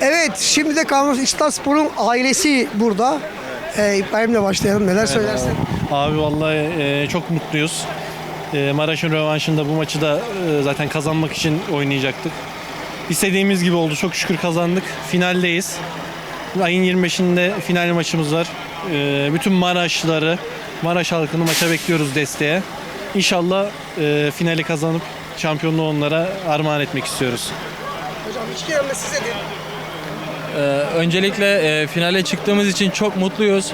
Evet, şimdi de Kanuni İstaspor'un ailesi burada. Ee, İbrahim'le başlayalım. Neler söylersin? Abi vallahi e, çok mutluyuz. E, Maraş'ın rövanşında bu maçı da e, zaten kazanmak için oynayacaktık. İstediğimiz gibi oldu. Çok şükür kazandık. Finaldeyiz. Ayın 25'inde final maçımız var. E, bütün Maraşlıları, Maraş halkını maça bekliyoruz desteğe. İnşallah e, finali kazanıp şampiyonluğu onlara armağan etmek istiyoruz. Hocam hiç gelme size de. Ee, öncelikle e, finale çıktığımız için çok mutluyuz.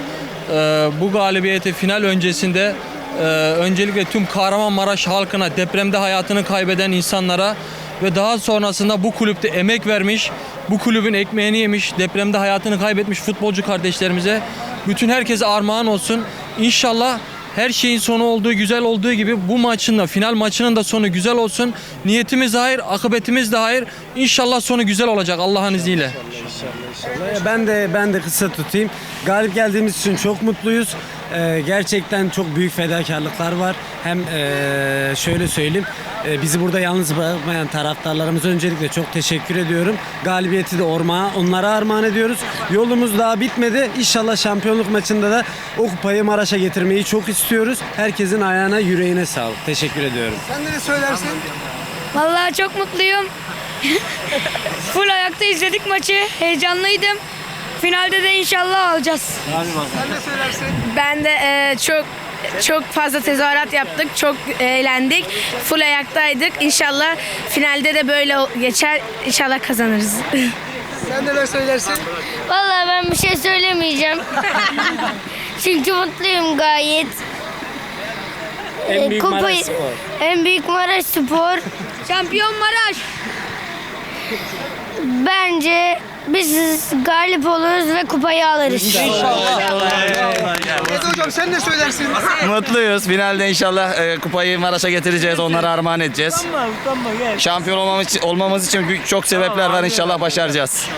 Ee, bu galibiyeti final öncesinde e, öncelikle tüm Kahramanmaraş halkına, depremde hayatını kaybeden insanlara ve daha sonrasında bu kulüpte emek vermiş, bu kulübün ekmeğini yemiş, depremde hayatını kaybetmiş futbolcu kardeşlerimize bütün herkese armağan olsun. İnşallah her şeyin sonu olduğu güzel olduğu gibi bu maçın da final maçının da sonu güzel olsun. Niyetimiz hayır, akıbetimiz de hayır. İnşallah sonu güzel olacak Allah'ın izniyle. Ben de ben de kısa tutayım. Galip geldiğimiz için çok mutluyuz. Ee, gerçekten çok büyük fedakarlıklar var. Hem ee, şöyle söyleyeyim. ee, bizi burada yalnız bırakmayan taraftarlarımıza öncelikle çok teşekkür ediyorum. Galibiyeti de ormağa, onlara armağan ediyoruz. Yolumuz daha bitmedi. İnşallah şampiyonluk maçında da o kupayı Maraş'a getirmeyi çok istiyoruz. Herkesin ayağına, yüreğine sağlık. Teşekkür ediyorum. Sen de ne söylersin? Vallahi çok mutluyum. Full ayakta izledik maçı. Heyecanlıydım. Finalde de inşallah alacağız. Sen de söylersin. Ben de e, çok çok fazla tezahürat yaptık. Çok eğlendik. Full ayaktaydık. İnşallah finalde de böyle geçer. İnşallah kazanırız. Sen neler söylersin? Vallahi ben bir şey söylemeyeceğim. Çünkü mutluyum gayet. En büyük Kupayı- Maraş Spor. En büyük Maraş Spor. Şampiyon Maraş. Bence biz galip oluruz ve kupayı alırız. Evet hocam sen ne söylersin? Mutluyuz. Finalde inşallah e, kupayı Maraş'a getireceğiz. Onlara armağan edeceğiz. Şampiyon olmamız, olmamız için çok sebepler var. İnşallah başaracağız.